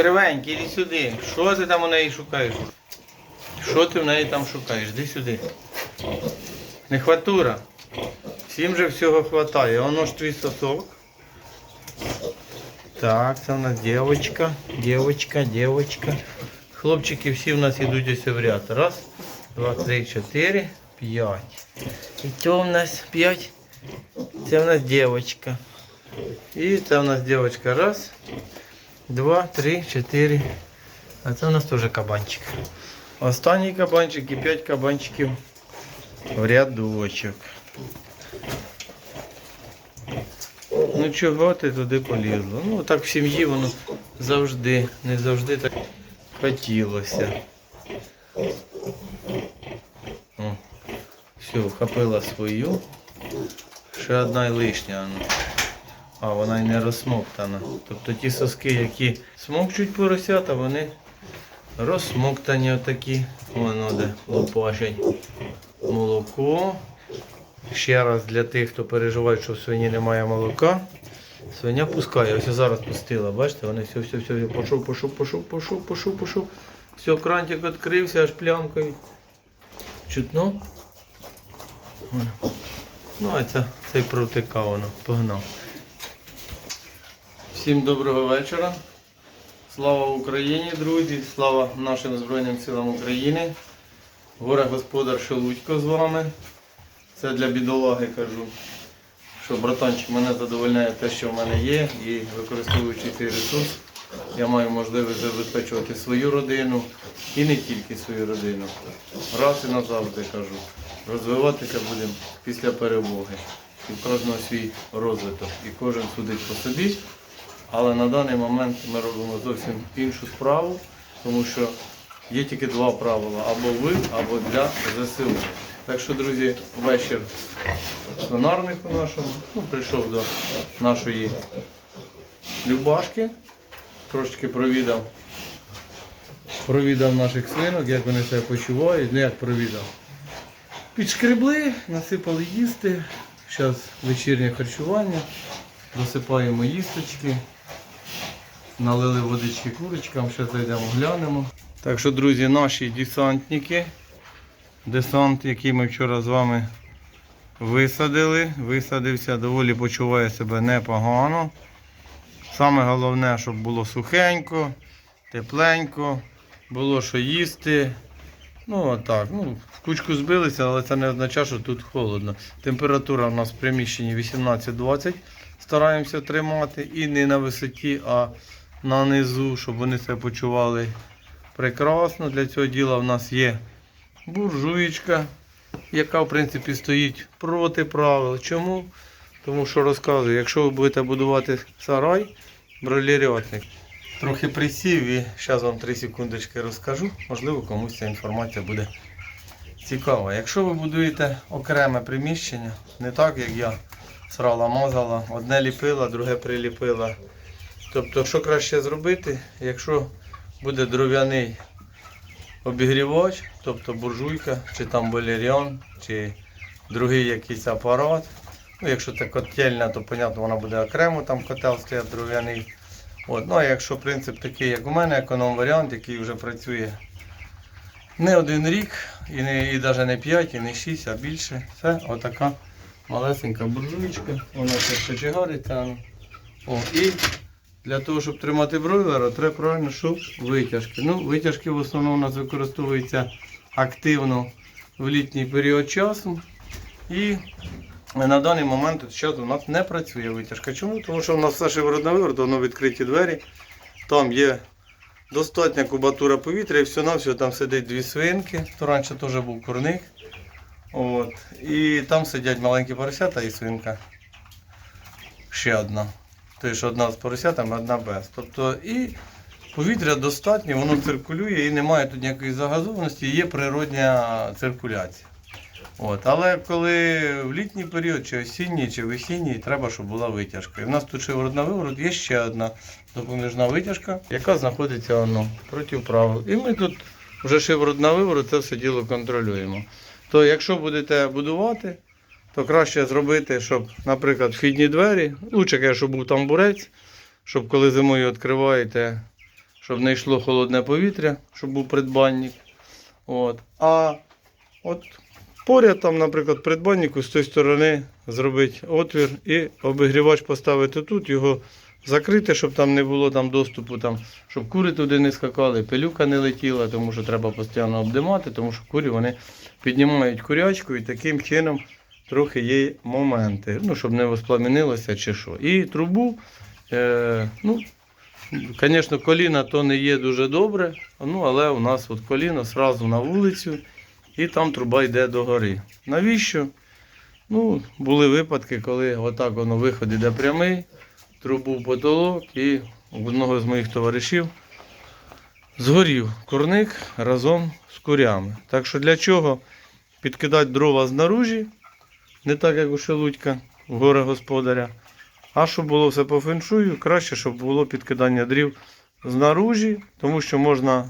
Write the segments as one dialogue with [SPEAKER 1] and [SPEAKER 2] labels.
[SPEAKER 1] Кривенький, іди сюди. Що ти там у неї шукаєш? Що ти в неї там шукаєш? Іди сюди. Не хватура. Всім же всього хватає. Воно ж твій сосок. Так, це у нас дівчинка, дівчинка, дівчинка. Хлопчики всі в нас йдуть ось в ряд. Раз, два, три, чотири, п'ять. І то в нас п'ять. Це в нас дівчинка. І це в нас дівчинка. Раз, Два, три, чотири. А це у нас теж кабанчик. Останній кабанчик і п'ять кабанчиків в рядочок. Ну чого ти туди полізла? Ну так в сім'ї воно завжди, не завжди так хотілося. Все, вхопила свою. Ще одна й лишня. А, вона й не розсмоктана. Тобто ті соски, які смокчуть поросята, вони розсмоктані отакі. Воно де лопашать молоко. Ще раз для тих, хто переживає, що в свині немає молока. Свиня пускає. Ось я зараз пустила. Бачите, вони все, все, все, пішов, пішов, пішов, пішов, пішов, пішов. Все, крантик відкрився, аж плямкою. Чутно? Ну, а це, цей провтикав воно, погнав. Всім доброго вечора. Слава Україні, друзі! Слава нашим Збройним силам України. Горе господар Шелудько з вами. Це для бідолаги кажу, що братанчик мене задовольняє те, що в мене є, і використовуючи цей ресурс, я маю можливість забезпечувати свою родину і не тільки свою родину. Раз і назавжди кажу. Розвиватися будемо після перемоги. І в кожного свій розвиток. І кожен судить по собі. Але на даний момент ми робимо зовсім іншу справу, тому що є тільки два правила: або ви, або для ЗСУ. Так що, друзі, вечір в свинарнику нашому. Ну, прийшов до нашої Любашки, трошки провідав. Провідав наших свинок, як вони себе почувають, ну як провідав. Підшкребли, насипали їсти. Зараз вечірнє харчування. Досипаємо їсточки. Налили водички курочкам, ще зайдемо глянемо. Так що, друзі, наші десантники. Десант, який ми вчора з вами висадили. Висадився, доволі почуває себе непогано. Саме головне, щоб було сухенько, тепленько, було що їсти. Ну отак. Ну, в кучку збилися, але це не означає, що тут холодно. Температура у нас в приміщенні 18-20. Стараємося тримати. І не на висоті, а на низу, щоб вони себе почували прекрасно. Для цього діла в нас є буржуєчка, яка в принципі стоїть проти правил. Чому? Тому що розказую, якщо ви будете будувати сарай, бройлерятник, трохи присів і зараз вам 3 секундочки розкажу. Можливо, комусь ця інформація буде цікава. Якщо ви будуєте окреме приміщення, не так як я срала, мазала, одне ліпила, друге приліпила. Тобто, що краще зробити, якщо буде дров'яний обігрівач, тобто буржуйка, чи там болеріон, чи другий якийсь апарат. Ну, якщо це котельня, то понятно, вона буде окремо, там котел стоять дров'яний. От. Ну а якщо принцип такий, як у мене, економ варіант, який вже працює не один рік, і навіть не 5, і не 6, а більше. Це отака малесенька буржуйка. Вона ще кочегариться. ну. І для того, щоб тримати бройлера, треба правильно, щоб витяжки. Ну, витяжки в основному у нас використовуються активно в літній період часу. І на даний момент зараз у нас не працює витяжка. Чому? Тому що у нас все шиворот виворот, воно відкриті двері. Там є достатня кубатура повітря і все на все там сидить дві свинки. То раніше теж був курник. От. І там сидять маленькі поросята і свинка. Ще одна. Тобто одна з поросятами, одна без. Тобто і повітря достатньо, воно циркулює і немає тут ніякої загазованості, є природня циркуляція. От. Але коли в літній період, чи осінній, чи весінній, треба, щоб була витяжка. І в нас тут шиворот на виворот є ще одна допоміжна витяжка, яка знаходиться воно проти правил. І ми тут вже шиворот на виворот це все діло контролюємо. То якщо будете будувати, то краще зробити, щоб, наприклад, вхідні двері, лучше, щоб був тамбурець, щоб коли зимою відкриваєте, щоб не йшло холодне повітря, щоб був придбанник. От. А от поряд там, наприклад, придбаннику з тої сторони зробити отвір і обігрівач поставити тут, його закрити, щоб там не було там доступу, там, щоб кури туди не скакали, пилюка не летіла, тому що треба постійно обдимати, тому що курі вони піднімають курячку і таким чином трохи є моменти, ну, щоб не воспламенилося чи що. І трубу, е, ну, звісно, коліна то не є дуже добре, ну, але у нас от коліно зразу на вулицю і там труба йде догори. Навіщо? Ну, були випадки, коли отак воно виход прямий, трубу в потолок, і у одного з моїх товаришів згорів курник разом з курями. Так що для чого підкидати дрова знаружі, не так як у Шелудька, в горе господаря, а щоб було все по феншую, краще, щоб було підкидання дрів знаружі, тому що можна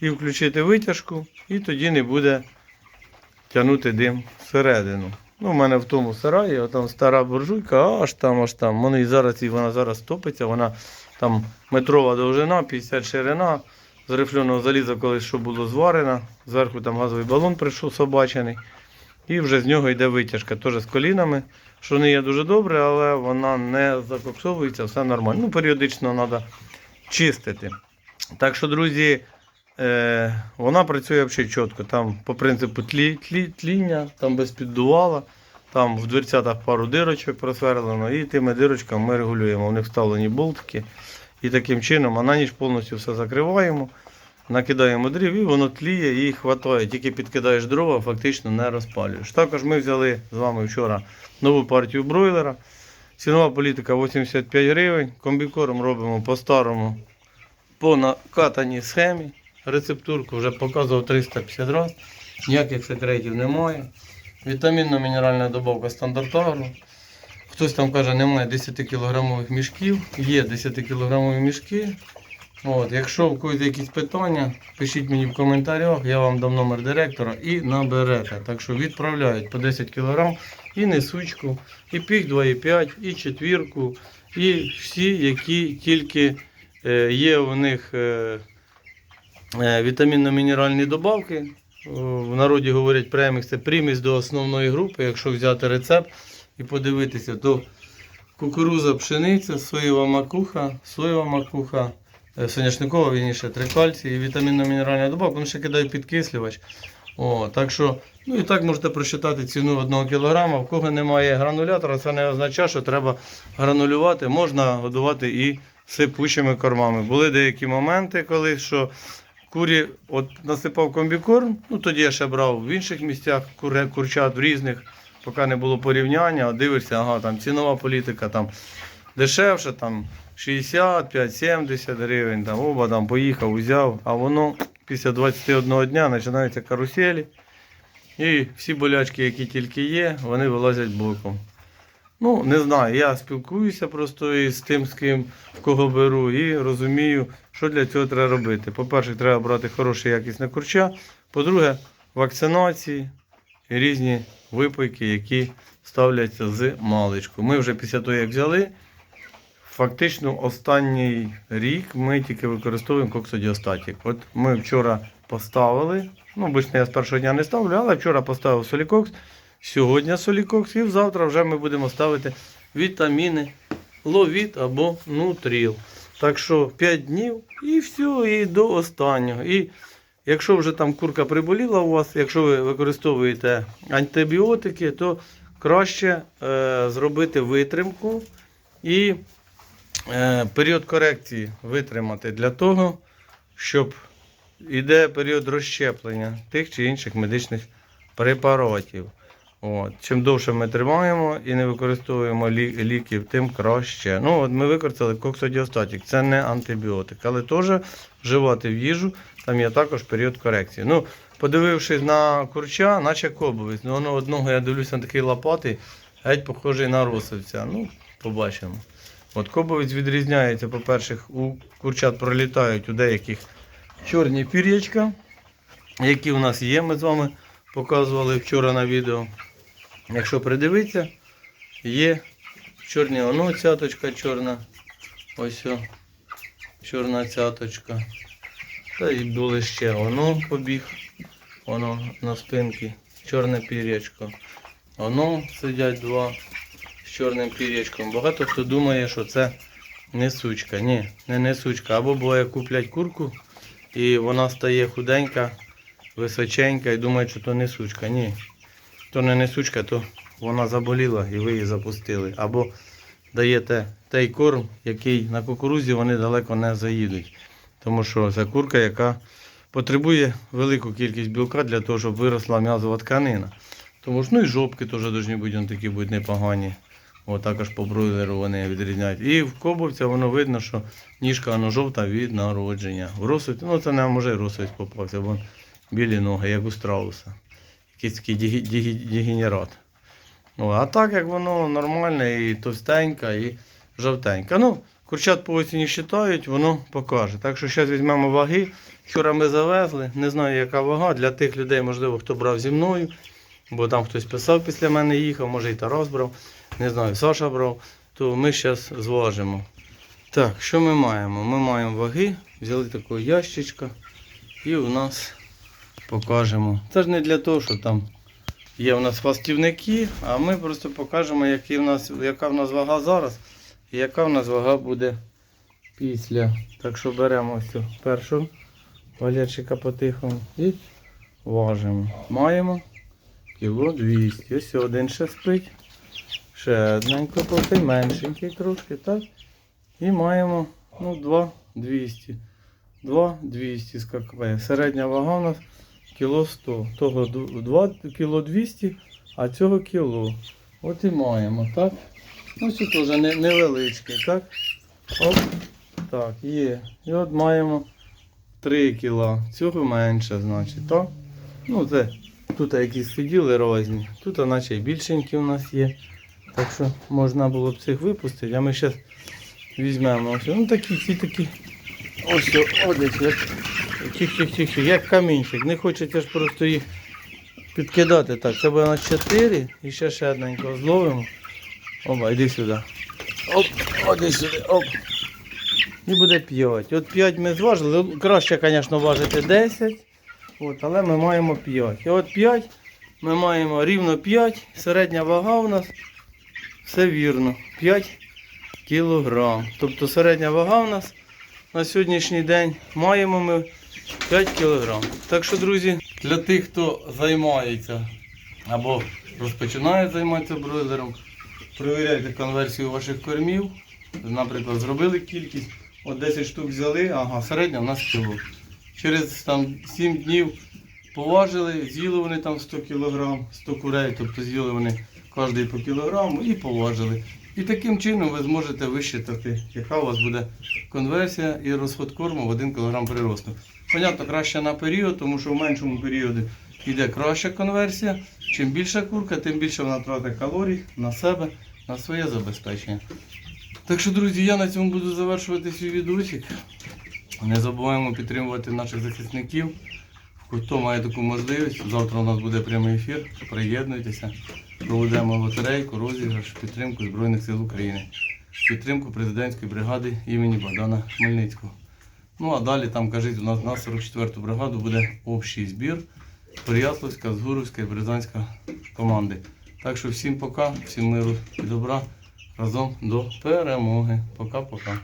[SPEAKER 1] і включити витяжку, і тоді не буде тягнути дим всередину. Ну, у мене в тому сараї, там стара буржуйка, аж там, аж там. Вони зараз, і вона зараз топиться, вона там метрова довжина, 50 ширина. З рифленого заліза колись що було зварено. Зверху там газовий балон прийшов собачений. І вже з нього йде витяжка, теж з колінами, що не є дуже добре, але вона не закоксовується, все нормально. Ну, періодично треба чистити. Так що, друзі, е, вона працює взагалі чітко. Там по принципу тлі, тлі, тління, там без піддувала, там в дверцятах пару дирочок просверлено, і тими дирочками ми регулюємо. У них вставлені болтики. І таким чином, а на ніч повністю все закриваємо, накидаємо дрів і воно тліє і хватає. Тільки підкидаєш дрова, фактично не розпалюєш. Також ми взяли з вами вчора нову партію бройлера. Цінова політика 85 гривень. Комбікорм робимо по-старому по накатаній схемі. Рецептурку вже показував 350 разів. Ніяких секретів немає. Вітамінно-мінеральна добавка стандартагру. Хтось там каже, немає 10-кілограмових мішків. Є 10-кілограмові мішки. От, якщо у когось якісь питання, пишіть мені в коментарях, я вам дам номер директора і наберете. Так що відправляють по 10 кг і несучку, і пік 2,5, і четвірку, і всі, які тільки е, є у них е, е, вітамінно-мінеральні добавки. В народі говорять премікс, це примість до основної групи. Якщо взяти рецепт і подивитися, то кукуруза, пшениця, соєва макуха, соєва макуха, соняшникова, вірніше, трикальцій і вітамінно-мінеральна добавка, вони ще кидають підкислювач. О, так що, ну і так можете просчитати ціну 1 кг. В кого немає гранулятора, це не означає, що треба гранулювати. Можна годувати і сипучими кормами. Були деякі моменти, коли що курі от насипав комбікорм, ну тоді я ще брав в інших місцях куре, курчат в різних, поки не було порівняння, дивишся, ага, там цінова політика там дешевше, там 65-70 гривень, там оба там поїхав, узяв, а воно після 21 дня починаються каруселі. І всі болячки, які тільки є, вони вилазять боком. Ну, не знаю, я спілкуюся просто із тим, з ким в кого беру, і розумію, що для цього треба робити. По-перше, треба брати хороше якісне курча. По-друге, вакцинації і різні випойки, які ставляться з маличку. Ми вже після того, як взяли, фактично останній рік ми тільки використовуємо коксодіостатік. От ми вчора поставили, ну, обично я з першого дня не ставлю, але вчора поставив солікокс. Сьогодні солікокс і завтра вже ми будемо ставити вітаміни ловіт або нутріл. Так що 5 днів і все, і до останнього. І якщо вже там курка приболіла у вас, якщо ви використовуєте антибіотики, то краще е, зробити витримку і період корекції витримати для того, щоб іде період розщеплення тих чи інших медичних препаратів. От. Чим довше ми тримаємо і не використовуємо лі- ліків, тим краще. Ну, от ми використали коксодіостатік, це не антибіотик, але теж вживати в їжу, там є також період корекції. Ну, подивившись на курча, наче кобовець. Ну, воно одного я дивлюся на такий лопатий, геть похожий на росовця. Ну, побачимо. От кобовець відрізняється, по-перше, у курчат пролітають у деяких чорні пір'ячка, які у нас є, ми з вами показували вчора на відео. Якщо придивитися, є чорні, воно цяточка чорна. Ось о. чорна цяточка. Та й були ще воно побіг, воно на спинці, чорне пір'ячко. Воно сидять два чорним пір'ячком. Багато хто думає, що це не сучка. Ні, не не сучка. Або буває куплять курку і вона стає худенька, височенька і думають, що то не сучка. Ні. То не несучка, то вона заболіла і ви її запустили. Або даєте той корм, який на кукурузі вони далеко не заїдуть. Тому що це курка, яка потребує велику кількість білка для того, щоб виросла м'язова тканина. Тому ж ну і жопки теж бути такі будуть непогані. О, по бройлеру вони відрізняють. І в кобовця воно видно, що ніжка воно жовта від народження. В росуть, ну це не може росуть попався, бо білі ноги, як у страуса. Якийсь такий дегенерат. Ну, а так як воно нормальне і товстенька, і жовтенька. Ну, курчат по осені вважають, воно покаже. Так що зараз візьмемо ваги. Вчора ми завезли, не знаю, яка вага. Для тих людей, можливо, хто брав зі мною, бо там хтось писав після мене їхав, може і Тарас брав, не знаю, Саша брав, то ми зараз зважимо. Так, що ми маємо? Ми маємо ваги, взяли такого ящичка і у нас покажемо. Це ж не для того, що там є у нас фастівники, а ми просто покажемо, які в нас, яка в нас вага зараз і яка в нас вага буде після. Так що беремо ось цю першу валерчика потихому і важимо. Маємо кіло 200. Ось один ще спить. Ще одненько поки меншенький трошки, так? І маємо ну, 2 200. 2 200 скакає. Середня вага у нас кіло 100. Того 2 кіло 200, а цього кіло. От і маємо, так? Ну, це теж не, так? Оп, так, є. І от маємо 3 кіла. Цього менше, значить, так? Ну, це тут якісь сиділи різні. Тут, наче більшенькі у нас є. Так що можна було б цих випустити, а ми зараз візьмемо ось. Ну такі, ці такі. Ось одесь, як тих-тих-тих, як камінчик. Не хочеться ж просто їх підкидати. Так, це буде на 4 і ще ще одненького зловимо. Оба, йди сюди. Оп, оди сюди, оп. І буде 5. От 5 ми зважили. Краще, звісно, важити 10. От, але ми маємо 5. І от 5 ми маємо рівно 5. Середня вага у нас. Все вірно. 5 кілограм. Тобто середня вага у нас на сьогоднішній день маємо ми 5 кілограм. Так що, друзі, для тих, хто займається або розпочинає займатися бройлером, перевіряйте конверсію ваших кормів. Наприклад, зробили кількість, от 10 штук взяли, ага, середня у нас кіло. Через там 7 днів поважили, з'їли вони там 100 кг, 100 курей, тобто з'їли вони кожний по кілограму і поважили. І таким чином ви зможете вищитати, яка у вас буде конверсія і розход корму в 1 кг приросту. Понятно, краще на період, тому що в меншому періоді йде краща конверсія. Чим більша курка, тим більше вона тратить калорій на себе, на своє забезпечення. Так що, друзі, я на цьому буду завершувати свій відосик. Не забуваємо підтримувати наших захисників. Хто має таку можливість, завтра у нас буде прямий ефір. Приєднуйтеся, проведемо лотерейку, розіграш, підтримку Збройних сил України, підтримку президентської бригади імені Богдана Хмельницького. Ну а далі там кажуть, у нас на 44-ту бригаду буде общий збір Переяславська, Згуровська і Березанська команди. Так що всім пока, всім миру і добра. Разом до перемоги. Пока-пока.